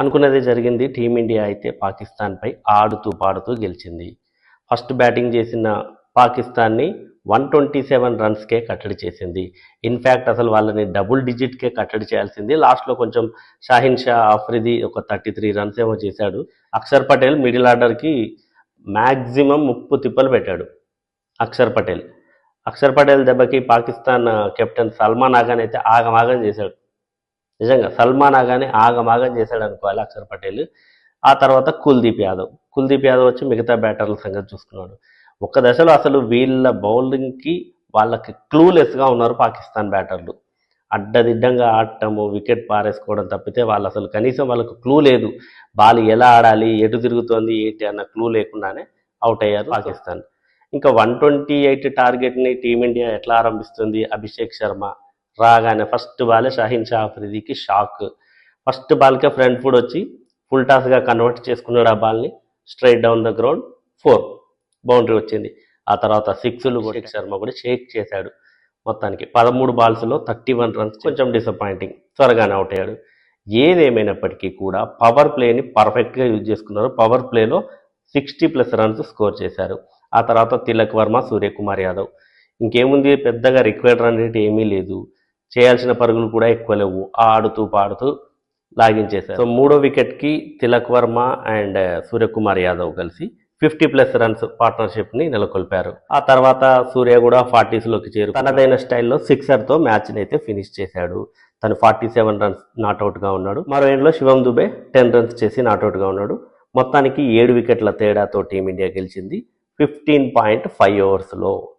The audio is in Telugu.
అనుకున్నదే జరిగింది. టీమిండియా అయితే పాకిస్తాన్పై ఆడుతూ పాడుతూ గెలిచింది. ఫస్ట్ బ్యాటింగ్ చేసిన పాకిస్తాన్ని వన్ ట్వంటీ సెవెన్ రన్స్కే కట్టడి చేసింది. ఇన్ఫ్యాక్ట్ అసలు వాళ్ళని డబుల్ డిజిట్కే కట్టడి చేయాల్సింది. లాస్ట్లో కొంచెం షాహిన్ షా ఆఫ్రిది ఒక థర్టీ త్రీ రన్స్ ఏమో చేశాడు. అక్షర్ పటేల్ మిడిల్ ఆర్డర్కి మ్యాక్సిమం ముప్పు తిప్పలు పెట్టాడు. అక్షర్ పటేల్. అక్షర్ పటేల్ దెబ్బకి పాకిస్తాన్ కెప్టెన్ సల్మాన్ ఆగాన్ అయితే ఆగమాగం చేశాడు. నిజంగా సల్మాన్ ఆగానే ఆగమాగం చేశాడు అనుకోవాలి అక్షర్ పటేల్. ఆ తర్వాత కుల్దీప్ యాదవ్. కుల్దీప్ యాదవ్ వచ్చి మిగతా బ్యాటర్ల సంగతి చూసుకున్నాడు. ఒక దశలో అసలు వీళ్ళ బౌలింగ్కి వాళ్ళకి క్లూలెస్గా ఉన్నారు పాకిస్తాన్ బ్యాటర్లు అడ్డదిడ్డంగా ఆడటము వికెట్ పారేసుకోవడం తప్పితే వాళ్ళు అసలు కనీసం వాళ్ళకు క్లూ లేదు. బాల్ ఎలా ఆడాలి ఎటు తిరుగుతోంది ఏంటి అన్న క్లూ లేకుండానే అవుట్ అయ్యారు పాకిస్తాన్. ఇంకా వన్ ట్వంటీ ఎయిట్ టార్గెట్ని టీమిండియా ఎట్లా ఆరంభిస్తుంది? అభిషేక్ శర్మ. రాగానే ఫస్ట్ బాలే షాహిన్ షా ఆఫ్రిదీకి షాక్ ఫస్ట్ బాల్కే ఫ్రంట్ ఫుడ్ వచ్చి ఫుల్ టాస్గా కన్వర్ట్ చేసుకున్నాడు ఆ బాల్ని straight down the ground four boundary వచ్చింది. ఆ తర్వాత సిక్స్లు అభిషేక్ శర్మ కూడా షేక్ చేశాడు. మొత్తానికి పదమూడు బాల్స్లో థర్టీ వన్ రన్స్ కొంచెం డిసప్పాయింటింగ్ త్వరగానే అవుట్ అయ్యాడు. ఏదేమైనప్పటికీ కూడా పవర్ ప్లేని పర్ఫెక్ట్గా యూజ్ చేసుకున్నారు. పవర్ ప్లేలో సిక్స్టీ ప్లస్ రన్స్ స్కోర్ చేశారు. ఆ తర్వాత తిలక్ వర్మ సూర్యకుమార్ యాదవ్. ఇంకేముంది? పెద్దగా రిక్వైర్డ్ రన్ రేట్ ఏమీ లేదు. చేయాల్సిన పరుగులు కూడా ఎక్కువ లేవు. ఆడుతూ పాడుతూ లాగించేశారు. సో మూడో వికెట్కి తిలక్ వర్మ అండ్ సూర్యకుమార్ యాదవ్ కలిసి ఫిఫ్టీ ప్లస్ రన్స్ పార్ట్నర్షిప్ని నెలకొల్పారు. ఆ తర్వాత సూర్య కూడా ఫార్టీస్లోకి చేరు తనదైన స్టైల్లో సిక్సర్తో మ్యాచ్ని అయితే ఫినిష్ చేశాడు. తను ఫార్టీ సెవెన్ రన్స్ నాట్అవుట్గా ఉన్నాడు. మరో ఎండ్లో శివం దుబే టెన్ రన్స్ చేసి నాట్అవుట్గా ఉన్నాడు. మొత్తానికి ఏడు వికెట్ల తేడాతో టీమిండియా గెలిచింది. Fifteen point five ఓవర్స్లో.